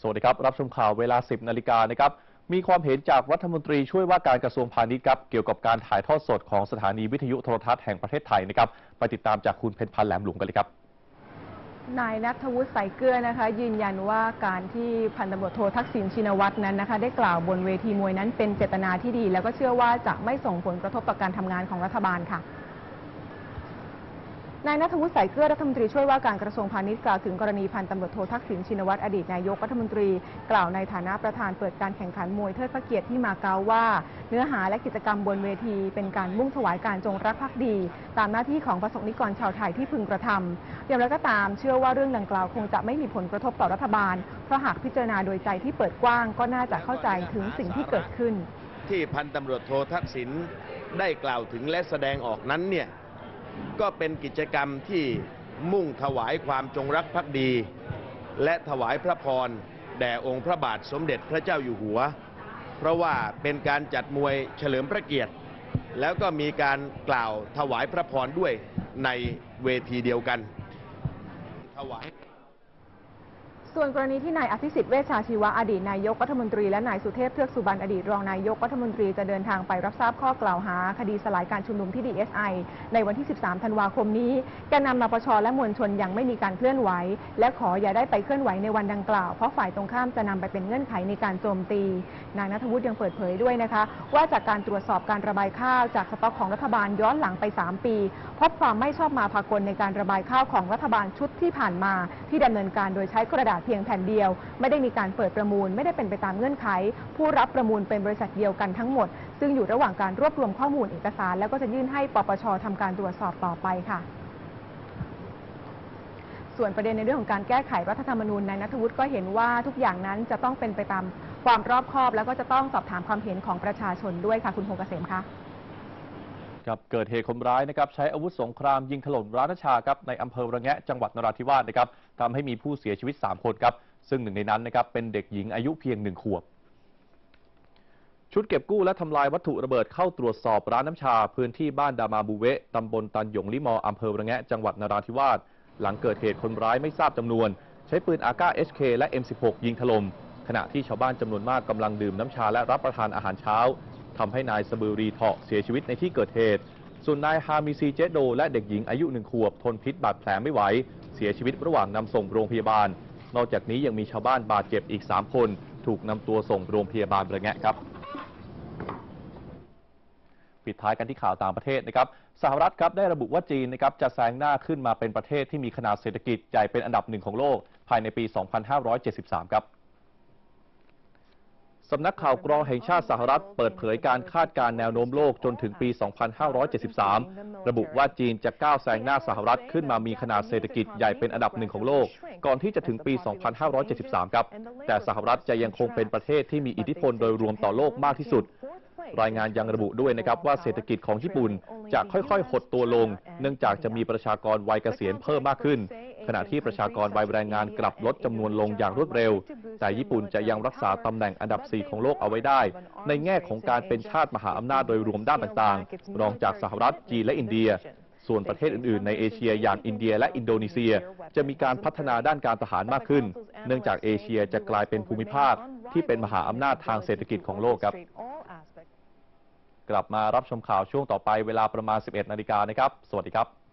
สวัสดีครับ รับชมข่าวเวลา 10 นาฬิกานะครับ มีความเห็นจากรัฐมนตรีช่วยว่าการกระทรวงพาณิชย์ครับ เกี่ยวกับการถ่ายทอดสดของสถานีวิทยุโทรทัศน์แห่งประเทศไทยนะครับ ไปติดตามจากคุณเพนพันธ์แหลมหลวงกันเลยครับนายนัทวุฒิใสเกลือนะคะ ยืนยันว่าการที่พันตำรวจโททักษิณชินวัตรนั้นนะคะ ได้กล่าวบนเวทีมวยนั้นเป็นเจตนาที่ดี แล้วก็เชื่อว่าจะไม่ส่งผลกระทบต่อการทำงานของรัฐบาลค่ะ นายนัทวุฒิสายเกลือรัฐมนตรีช่วยว่าการกระทรวงพาณิชย์กล่าวถึงกรณีพันตำรวจโททักษิณชินวัตรอดีตนายกรัฐมนตรี กล่าวในฐานะประธานเปิดการแข่งขันมวยเทิดพระเกียรติที่มาเก๊าว่า เนื้อหาและกิจกรรมบนเวที เป็นการมุ่งถวายการจงรักภักดี ตามหน้าที่ของประสงค์นิกรชาวไทยที่พึงกระทำอย่างไรก็ตามเชื่อว่าเรื่องดังกล่าวคงจะไม่มีผลกระทบต่อรัฐบาล เพราะหากพิจารณาโดยใจที่เปิดกว้างก็น่าจะเข้าใจถึงสิ่งที่เกิดขึ้น ที่พันตำรวจโททักษิณได้กล่าวถึงและแสดงออกนั้นเนี่ย ก็เป็นกิจกรรมที่มุ่งถวายความจงรักภักดี และถวายพระพรแด่องค์พระบาทสมเด็จพระเจ้าอยู่หัว เพราะว่าเป็นการจัดมวยเฉลิมพระเกียรติ แล้วก็มีการกล่าวถวายพระพรด้วยในเวทีเดียวกัน ถวาย ส่วนกรณีที่นายอภิสิทธิ์เวชชาชีวะอดีตนายกรัฐมนตรีและนายสุเทพเทือกสุบรรณอดีตรองนายกรัฐมนตรีจะเดินทางไปรับทราบข้อกล่าวหา คดีสลายการชุมนุมที่ DSI ในวันที่ 13 ธันวาคมนี้แกนนำนปชและมวลชนยังไม่มีการเคลื่อนไหว และขออย่าได้ไปเคลื่อนไหวในวันดังกล่าว เพราะฝ่ายตรงข้ามจะนำไปเป็นเงื่อนไขในการโจมตี นายนัทวุฒิยังเปิดเผยด้วยนะคะ ว่าจากการตรวจสอบการระบายข้าวจากสต็อกของรัฐบาลย้อนหลังไป 3 ปีพบความไม่ชอบมาพากลในการระบายข้าวของรัฐบาลชุดที่ผ่านมา ที่ดำเนินการโดยใช้กระดาษพียงแผ่นเดียว ไม่ได้มีการเปิดประมูล ไม่ได้เป็นไปตามเงื่อนไข ผู้รับประมูลเป็นบริษัทเดียวกันทั้งหมด ซึ่งอยู่ระหว่างการรวบรวมข้อมูลเอกสาร แล้วก็จะยื่นให้ปปชทำการตรวจสอบต่อไปค่ะส่วนประเด็นในเรื่องของการแก้ไขรัฐธรรมนูญนายนัทวุฒิก็เห็นว่าทุกอย่างนั้นจะต้องเป็นไปตามความรอบคอบ แล้วก็จะต้องสอบถามความเห็นของประชาชนด้วยค่ะคุณพงเกษมคะ ครับเกิดเหตุคนร้ายนะครับใช้อาวุธสงครามยิงถล่มร้านชาครับในอำเภอระแงะจังหวัดนราธิวาสนะครับทำให้มีผู้เสียชีวิต 3 คนครับซึ่งหนึ่งในนั้นนะครับเป็นเด็กหญิงอายุเพียงหนึ่งขวบ ชุดเก็บกู้และทำลายวัตถุระเบิดเข้าตรวจสอบร้านน้ำชา พื้นที่บ้านดามาบูเวะตำบลตันหยงลิมออำเภอระแงะจังหวัดนราธิวาสหลังเกิดเหตุคนร้ายไม่ทราบจำนวน ใช้ปืนอากา HK และ M16 ยิงถล่มขณะที่ชาวบ้านจำนวนมากกำลังดื่มน้ำชาและรับประทานอาหารเช้า ทำให้นายสบือรีเถาะเสียชีวิตในที่เกิดเหตุ ส่วนนายฮามิซีเจโด และเด็กหญิงอายุหนึ่งขวบทนพิษบาดแผลไม่ไหว เสียชีวิตระหว่างนำส่งโรงพยาบาล นอกจากนี้ยังมีชาวบ้านบาดเจ็บอีก 3 คน ถูกนำตัวส่งโรงพยาบาลระแงะครับปิดท้ายกันที่ข่าวต่างประเทศนะครับสหรัฐครับได้ระบุว่าจีนนะครับจะแซงหน้าขึ้นมาเป็นประเทศที่มีขนาดเศรษฐกิจใหญ่เป็นอันดับหนึ่งของโลก ภายในปี 2573 ครับ สำนักข่าวกรองแห่งชาติสหรัฐเปิดเผยการคาดการณ์แนวโน้มโลกจนถึงปี 2573 ระบุว่าจีนจะก้าวแซงหน้าสหรัฐขึ้นมามีขนาดเศรษฐกิจใหญ่เป็นอันดับหนึ่งของโลก ก่อนที่จะถึงปี 2573 ครับ แต่สหรัฐจะยังคงเป็นประเทศที่มีอิทธิพลโดยรวมต่อโลกมากที่สุด รายงานยังระบุด้วยนะครับว่าเศรษฐกิจของญี่ปุ่นจะค่อยๆ หดตัวลง เนื่องจากจะมีประชากรวัยเกษียณเพิ่มมากขึ้นขณะที่ประชากรวัยแรงงานกลับลดจำนวนลงอย่างรวดเร็ว แต่ญี่ปุ่นจะยังรักษาตำแหน่งอันดับ 4 ของโลกเอาไว้ได้ ในแง่ของการเป็นชาติมหาอำนาจโดยรวมด้านต่างๆ รองจากสหรัฐจีนและอินเดีย ส่วนประเทศอื่นๆ ในเอเชียอย่างอินเดียและอินโดนีเซีย จะมีการพัฒนาด้านการทหารมากขึ้น เนื่องจากเอเชียจะกลายเป็นภูมิภาคที่เป็นมหาอำนาจทางเศรษฐกิจของโลกครับ กลับมารับชมข่าวช่วงต่อไปเวลาประมาณ 11 นาฬิกานะครับ สวัสดีครับ